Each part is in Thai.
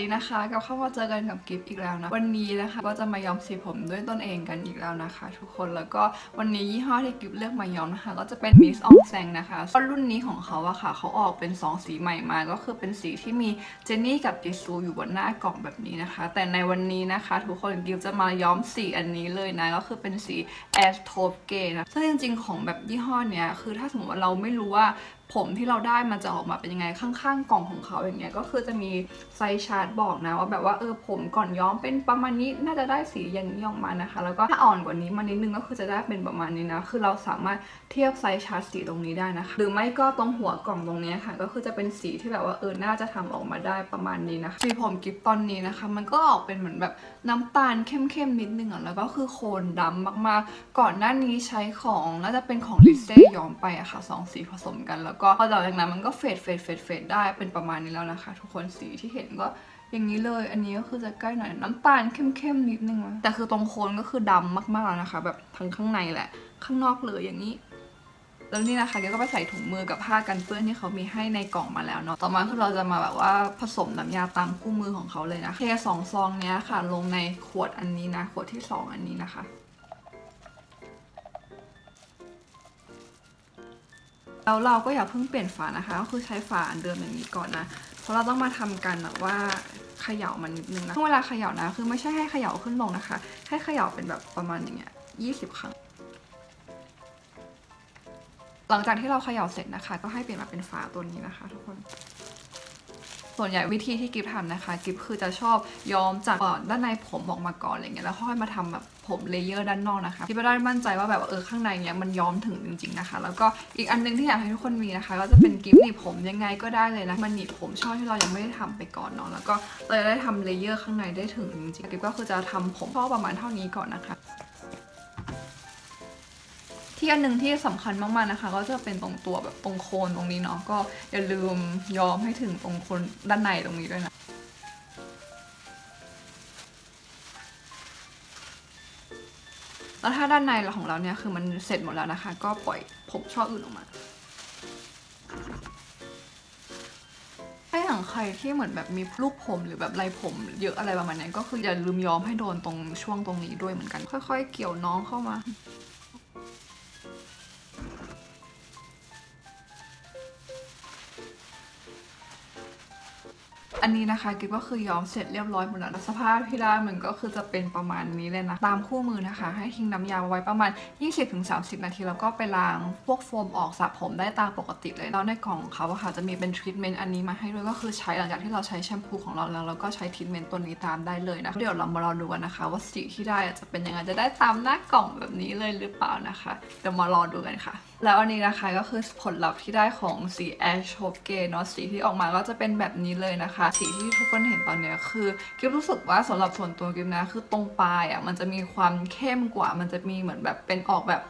ดีนะคะกับเข้ามาเจอกันกับกิฟต์อีกแล้วนะ วันนี้นะคะก็จะมาย้อมสีผมด้วยตนเองกันอีกแล้วนะคะ ทุกคนแล้วก็วันนี้ยี่ห้อที่กิฟต์เลือกมาย้อมนะคะ ก็จะเป็น Miss Ong Seng นะคะก็รุ่นนี้ของเขาอะค่ะเขาออกเป็น 2 สีใหม่มา ก็คือเป็นสีที่มีเจนนี่กับจิซูอยู่บนหน้ากล่องแบบนี้นะคะ แต่ในวันนี้นะคะ ทุกคนกิฟต์จะมาย้อมสีอันนี้เลยนะก็คือเป็นสี a s t o p e Gay นะซึ่งจริงๆของแบบยี่ห้อเนี้ยคือถ้าสมมติว่าเราไม่รู้ว่า ผมที่เราได้มันจะออกมาเป็นยังไงข้างๆกล่องของเขาอย่างเงี้ยก็คือจะมีไซส์ชาร์ตบอกนะว่าแบบว่าเออผมก่อนย้อมเป็นประมาณนี้น่าจะได้สีอย่างนี้ออกมานะคะ แล้วก็ถ้าอ่อนกว่านี้มานิดนึงก็คือจะได้เป็นประมาณนี้นะ คือเราสามารถเทียบไซส์ชาร์ตสีตรงนี้ได้นะคะ หรือไม่ก็ตรงหัวกล่องตรงเนี้ยค่ะ ก็คือจะเป็นสีที่แบบว่าเออน่าจะทำออกมาได้ประมาณนี้นะคะสีผมกิฟตอนนี้นะคะ มันก็ออกเป็นเหมือนแบบน้ำตาลเข้มๆนิดนึงอะแล้วก็คือโคนดำมากๆ ก่อนหน้านี้ใช้ของน่าจะเป็นของลิเซ่ย้อมไปอะค่ะสองสีผสมกันแล้วก็พอจากนั้นมันก็เฟดเฟดเฟดเฟดได้เป็นประมาณนี้แล้วนะคะ ทุกคนสีที่เห็นก็อย่างนี้เลย อันนี้ก็คือจะใกล้หน่อยน้ำตาลเข้มๆนิดนึงแต่คือตรงโคนก็คือดำมากๆแล้วนะคะ แบบทั้งข้างในแหละ ข้างนอกเลยอย่างนี้แล้วนี่นะคะแกก็ไปใส่ถุงมือกับผ้ากันเปื้อนที่เขามีให้ในกล่องมาแล้วเนาะ ต่อมาคือเราจะมาแบบว่าผสมน้ำยาตามคู่มือของเขาเลยนะเทสองซองเนี้ยค่ะ ลงในขวดอันนี้นะ ขวดที่สองอันนี้นะคะ แล้วเราก็อย่าเพิ่งเปลี่ยนฝานะคะ ก็คือใช้ฝาอันเดิมอย่างนี้ก่อนนะ เพราะเราต้องมาทำกันแบบว่าเขย่ามันนิดนึงนะเวลาเขย่านะคือไม่ใช่ให้เขย่าขึ้นลงนะคะ ให้เขย่าเป็นแบบประมาณอย่างเงี้ยยี่สิบครั้ง หลังจากที่เราเขย่าเสร็จนะคะ ก็ให้เปลี่ยนมาเป็นฝาตัวนี้นะคะ ทุกคน ส่วนใหญ่วิธีที่กิฟทำนะคะ กิฟคือจะชอบย้อมจากด้านในผมออกมาก่อนอะไรเงี้ยแล้วค่อยมาทำแบบผมเลเยอร์ด้านนอกนะคะกิฟจะได้มั่นใจว่าแบบเออข้างในเนี้ยมันย้อมถึงจริง ๆนะคะ แล้วก็อีกอันนึงที่อยากให้ทุกคนมีนะคะ ก็จะเป็นกิฟหนีบผมยังไงก็ได้เลยนะมันหนีบผมช่อที่เรายังไม่ได้ทำไปก่อนเนาะแล้วก็เราจะได้ทำเลเยอร์ข้างในได้ถึงจริงๆกิฟก็คือจะทำผมช่อประมาณเท่านี้ก่อนนะคะ ที่อันหนึ่งที่สำคัญมากๆนะคะ ก็จะเป็นตรงตัวแบบตรงโคนตรงนี้เนาะก็อย่าลืมย้อมให้ถึงตรงโคนด้านในตรงนี้ด้วยนะแล้วถ้าด้านในของเราเนี่ยคือมันเสร็จหมดแล้วนะคะ ก็ปล่อยผมช่ออื่นออกมาถ้าอย่างใครที่เหมือนแบบมีลูกผมหรือแบบไรผมเยอะอะไรประมาณนี้ก็คืออย่าลืมย้อมให้โดนตรงช่วงตรงนี้ด้วยเหมือนกัน ค่อย ๆ เกี่ยวน้องเข้ามา อันนี้นะคะกิ๊บก็คือย้อมเสร็จเรียบร้อยหมดแล้วสภาพที่ได้มันก็คือจะเป็นประมาณนี้เลยนะตามคู่มือนะคะ ให้ทิ้งน้ำยาไว้ประมาณ 20-30 นาที แล้วก็ไปล้างพวกโฟมออกสระผมได้ตามปกติเลยแล้วในกล่องเขาอะค่ะจะมีเป็นทรีทเมนต์อันนี้มาให้ด้วยก็คือใช้หลังจากที่เราใช้แชมพูของเราแล้วเราก็ใช้ทรีทเมนต์ตัวนี้ตามได้เลยนะเดี๋ยวเรามารอดูกันนะคะ ว่าสีที่ได้อะจะเป็นยังไงจะได้ตามหน้ากล่องแบบนี้เลยหรือเปล่านะคะเดี๋ยวมารอดูกันค่ะแล้วอันนี้นะคะก็คือผลลัพธ์ที่ได้ของสี Ash h o p e เนาะสีที่ออกมาก็จะเป็นแบบนี้เลยนะคะ สีที่ทุกคนเห็นตอนนี้คือกิฟรู้สึกว่าสำหรับส่วนตัวกิฟนะคือตรงปลายอะมันจะมีความเข้มกว่ามันจะมีเหมือนแบบเป็นออกแบบ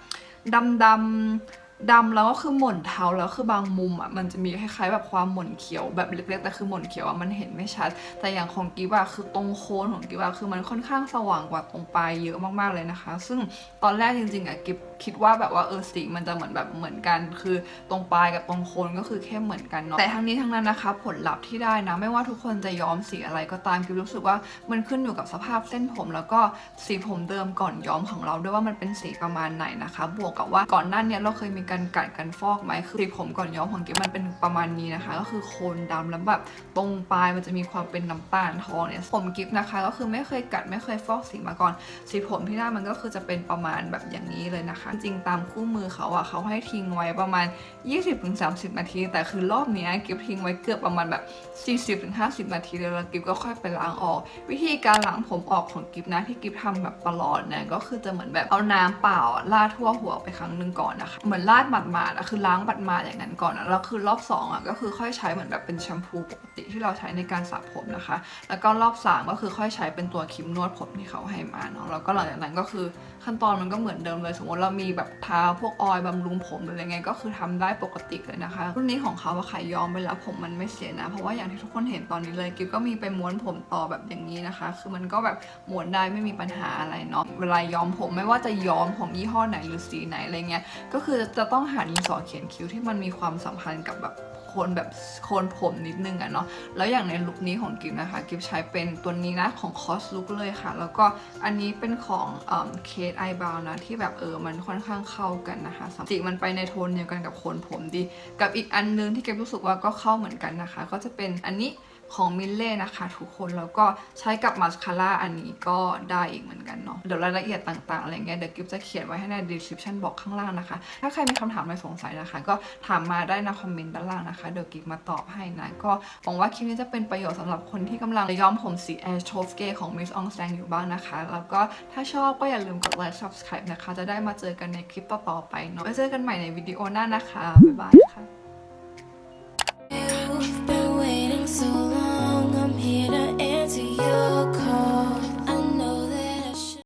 ดำดำ ดำแล้วก็คือหม่นเทาแล้วคือบางมุมอะมันจะมีคล้ายๆแบบความหม่นเขียวแบบเล็กๆแต่คือหม่นเขียวอะมันเห็นไม่ชัด แต่อย่างของกิฟอะคือตรงโคนของกิฟอะคือมันค่อนข้างสว่างกว่าตรงปลายเยอะมากๆเลยนะคะ ซึ่งตอนแรกจริงๆอะกิฟคิดว่าแบบว่าเออสีมันจะเหมือนแบบเหมือนกัน คือตรงปลายกับตรงโคนก็คือเข้มเหมือนกันเนาะแต่ทั้งนี้ทั้งนั้นนะคะ ผลลัพธ์ที่ได้นะไม่ว่าทุกคนจะย้อมสีอะไรก็ตามกิฟรู้สึกว่ามันขึ้นอยู่กับสภาพเส้นผมแล้วก็สีผมเดิมก่อนย้อมของเราด้วยว่ามันเป็นสีประมาณไหนนะคะ บวกกับว่าก่อนหน้านี้เราเคยมีการกัดกันฟอกไหมคือสีผมก่อนย้อมของกิฟมันเป็นประมาณนี้นะคะ ก็คือโคนดำแล้วแบบตรงปลายมันจะมีความเป็นน้ำตาลทองเนี่ยผมกิฟนะคะ ก็คือไม่เคยกัดไม่เคยฟอกสีมาก่อน สีผมที่ได้มันก็คือจะเป็นประมาณแบบอย่างนี้เลยนะคะ จริงตามคู่มือเขาอะเขาให้ทิ้งไว้ประมาณ 20-30 นาที แต่คือรอบนี้กิฟทิ้งไว้เกือบประมาณแบบ 40-50 นาทีเลยแล้วกิฟก็ค่อยไปล้างออก วิธีการล้างผมออกของกิฟนะที่กิฟทำแบบตลอดเนี่ยก็คือจะเหมือนแบบเอาน้ำเปล่าอะราดทั่วหัวไปครั้งหนึ่งก่อนนะคะเหมือนลาราดหมาดๆอะคือล้างหมาดๆอย่างนั้นก่อนอะแล้วคือรอบสองอะก็คือค่อยใช้เหมือนแบบเป็นแชมพูปกติที่เราใช้ในการสระผมนะคะ แล้วก็รอบสามก็คือค่อยใช้เป็นตัวครีมนวดผมที่เขาให้มาเนาะแล้วก็หลังจากนั้นก็คือขั้นตอนมันก็เหมือนเดิมเลย สมมติเรามีแบบทาพวกออยล์บำรุงผมหรืออะไรเงี้ยก็คือทำได้ปกติเลยนะคะรุ่นนี้ของเขาอะค่ะย้อมไปแล้วผมมันไม่เสียนะ เพราะว่าอย่างที่ทุกคนเห็นตอนนี้เลยกิฟก็มีไปม้วนผมต่อแบบอย่างนี้นะคะ คือมันก็แบบม้วนได้ไม่มีปัญหาอะไรเนาะเวลาย้อมผมไม่ว่าจะย้อมผมยี่ห้อไหนหรือสีไหนอะไรเงี้ยก็คือจะต้องหาดินสอเขียนคิ้วที่มันมีความสัมพันธ์กับแบบโคนแบบโคนผมนิดนึงอะเนาะแล้วอย่างในลุคนี้ของกิฟนะคะกิฟใช้เป็นตัวนี้นะของคอสลุคเลยค่ะ แล้วก็อันนี้เป็นของเคทไอบราวนะที่แบบเออมันค่อนข้างเข้ากันนะคะจริงๆมันไปในโทนเดียวกันกับโคนผมดี กับอีกอันนึงที่กิฟรู้สึกว่าก็เข้าเหมือนกันนะคะ ก็จะเป็นอันนี้ ของมิลเล่นะคะทุกคนแล้วก็ใช้กับมาสคาร่าอันนี้ก็ได้อีกเหมือนกันเนาะเดี๋ยวรายละเอียดต่างๆอะไรเงี้ยเดี๋ยวกิฟจะเขียนไว้ให้ใน description box ข้างล่างนะคะ ถ้าใครมีคำถามอะไรสงสัยนะคะ ก็ถามมาได้ในคอมเมนต์ด้านล่างนะคะเดี๋ยวกิฟมาตอบให้นะ ก็หวังว่าคลิปนี้จะเป็นประโยชน์สำหรับคนที่กำลังย้อมผมสีแอชโชฟเกของ Miss Ong Sang อยู่บ้างนะคะ แล้วก็ถ้าชอบก็อย่าลืมกดไลค์ subscribe นะคะ จะได้มาเจอกันในคลิปต่อๆไปเนาะไว้เจอกันใหม่ในวิดีโอหน้านะคะบ๊ายบายค่ะ